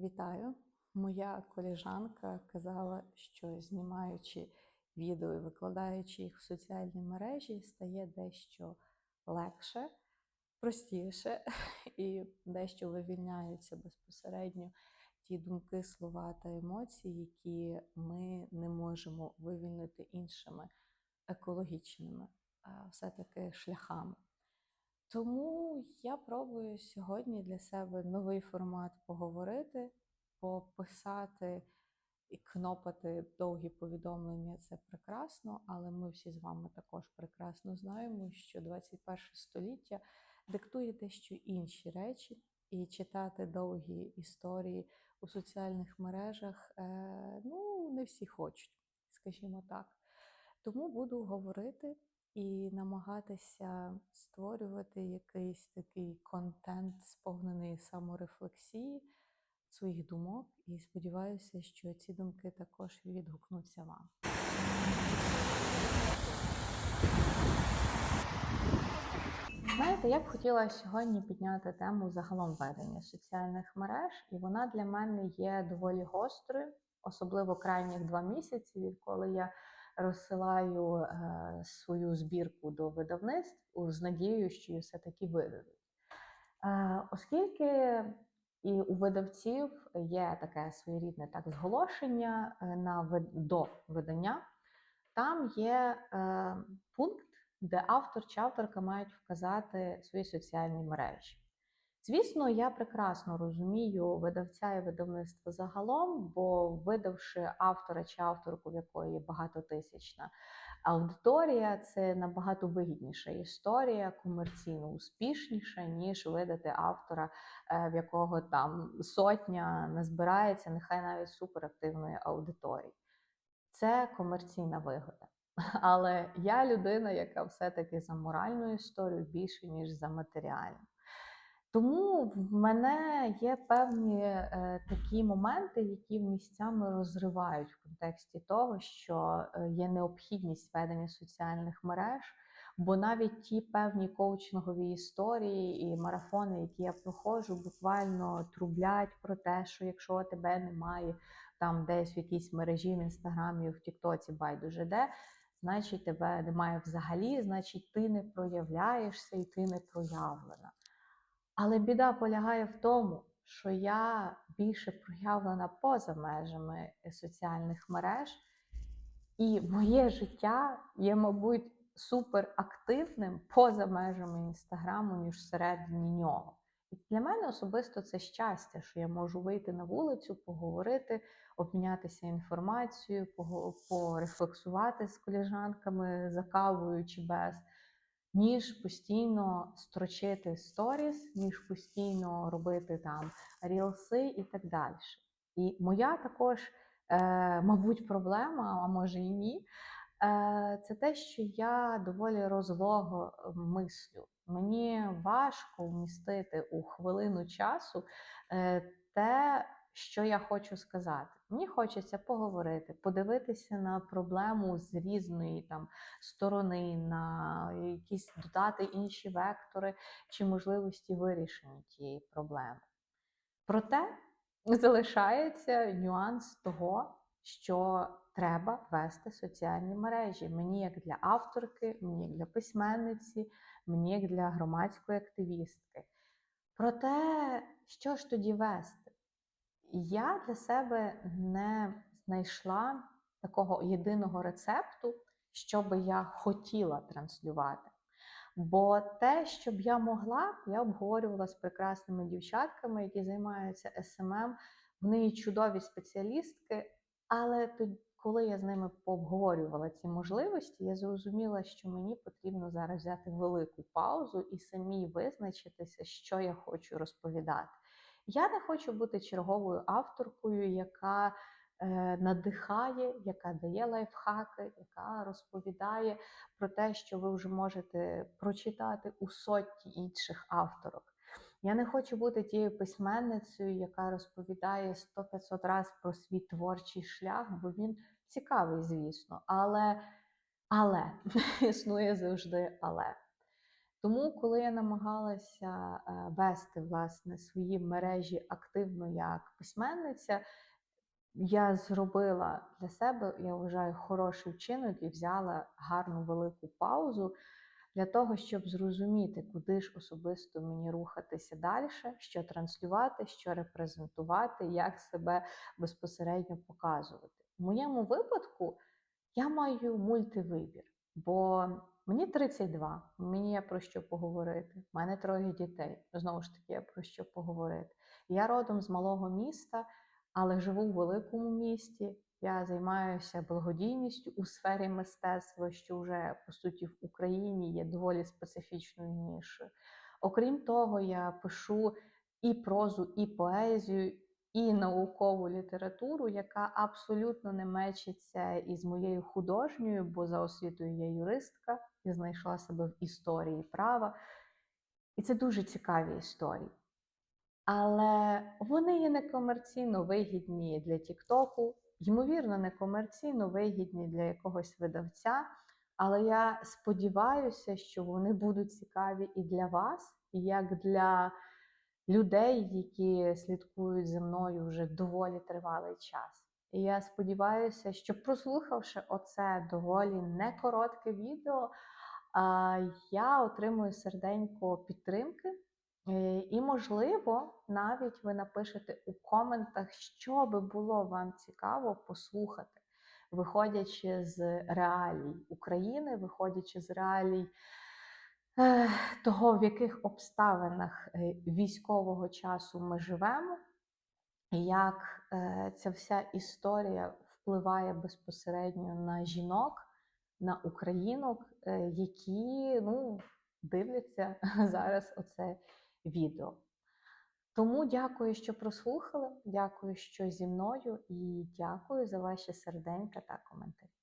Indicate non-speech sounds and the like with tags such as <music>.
Вітаю! Моя коліжанка казала, що знімаючи відео і викладаючи їх в соціальні мережі, стає дещо легше, простіше і дещо вивільняються безпосередньо ті думки, слова та емоції, які ми не можемо вивільнити іншими екологічними, все-таки шляхами. Тому я пробую сьогодні для себе новий формат поговорити, пописати і кнопати довгі повідомлення це прекрасно, але ми всі з вами також прекрасно знаємо, що 21 століття диктує дещо інші речі, і читати довгі історії у соціальних мережах е, ну, не всі хочуть, скажімо так. Тому буду говорити і намагатися створювати якийсь такий контент, сповнений саморефлексії своїх думок, і сподіваюся, що ці думки також відгукнуться вам. Знаєте, я б хотіла сьогодні підняти тему загалом ведення соціальних мереж, і вона для мене є доволі гострою, особливо крайніх два місяці, відколи я розсилаю е, свою збірку до видавництв з надією, що її все-таки видадуть. Е, оскільки і у видавців є таке своєрідне так зголошення е, на до видання, там є пункт, де автор чи авторка мають вказати свої соціальні мережі. Звісно, я прекрасно розумію видавця і видавництво загалом, бо видавши автора чи авторку, в якої є багатотисячна аудиторія, це набагато вигідніша історія, комерційно успішніша, ніж видати автора, е, в якого там сотня не збирається, нехай навіть суперактивної аудиторії. Це комерційна вигода. <laughs> Але я людина, яка все-таки за моральну історію більше, ніж за матеріальну. Тому в мене є певні е, такі моменти, які місцями розривають в контексті того, що е, є необхідність ведення соціальних мереж, бо навіть ті певні коучингові історії і марафони, які я проходжу, буквально трублять про те, що якщо тебе немає там десь в якійсь мережі в інстаграмі, в Тіктоці, байдуже де, значить тебе немає взагалі, значить ти не проявляєшся і ти не проявлена. Але біда полягає в тому, що я більше проявлена поза межами е, соціальних мереж, і моє життя є, мабуть, суперактивним поза межами інстаграму, ніж всередині нього. І для мене особисто це щастя, що я можу вийти на вулицю, поговорити, обмінятися інформацією, порефлексувати з коліжанками за кавою чи без ніж постійно строчити сторіс, ніж постійно робити там рілси і так далі. І моя також, е, мабуть, проблема, а може і ні, е, це те, що я доволі розлого мислю. Мені важко вмістити у хвилину часу е, те, що я хочу сказати. Мені хочеться поговорити, подивитися на проблему з різної там сторони, на якісь додати інші вектори чи можливості вирішення тієї проблеми. Проте залишається нюанс того, що треба вести соціальні мережі. Мені як для авторки, мені як для письменниці, мені як для громадської активістки. Проте, що ж тоді вести? Я для себе не знайшла такого єдиного рецепту, що би я хотіла транслювати. Бо те, що б я могла, я обговорювала з прекрасними дівчатками, які займаються СММ. Вони є чудові спеціалістки, але коли я з ними пообговорювала ці можливості, я зрозуміла, що мені потрібно зараз взяти велику паузу і самій визначитися, що я хочу розповідати. Я не хочу бути черговою авторкою, яка е, надихає, яка дає лайфхаки, яка розповідає про те, що ви вже можете прочитати у сотні інших авторок. Я не хочу бути тією письменницею, яка розповідає 100-500 разів про свій творчий шлях, бо він цікавий, звісно. Але, але <laughs> існує завжди але. Тому, коли я намагалася е, вести власне свої мережі активно як письменниця, я зробила для себе, я вважаю, хороший вчинок і взяла гарну велику паузу для того, щоб зрозуміти, куди ж особисто мені рухатися далі, що транслювати, що репрезентувати, як себе безпосередньо показувати. В моєму випадку я маю мультивибір, бо мені 32, мені є про що поговорити. У мене троє дітей. Знову ж таки, є про що поговорити. Я родом з малого міста, але живу в великому місті. Я займаюся благодійністю у сфері мистецтва, що вже по суті в Україні є доволі специфічною нішою. Окрім того, я пишу і прозу, і поезію, і наукову літературу, яка абсолютно не мечиться із моєю художньою, бо за освітою я юристка і знайшла себе в історії права. І це дуже цікаві історії. Але вони є некомерційно вигідні для Тіктоку, ймовірно, некомерційно вигідні для якогось видавця. Але я сподіваюся, що вони будуть цікаві і для вас, як для людей, які слідкують за мною вже доволі тривалий час. І я сподіваюся, що прослухавши оце доволі некоротке відео, я отримую серденько підтримки. Е, І, можливо, навіть ви напишете у коментах, що би було вам цікаво послухати, виходячи з реалій України, виходячи з реалій того, в яких обставинах е, військового часу ми живемо, як е, ця вся історія впливає безпосередньо на жінок, на українок, е, які ну, дивляться <laughs> зараз оце відео. Тому дякую, що прослухали, дякую, що зі мною, і дякую за ваші серденька та коментарі.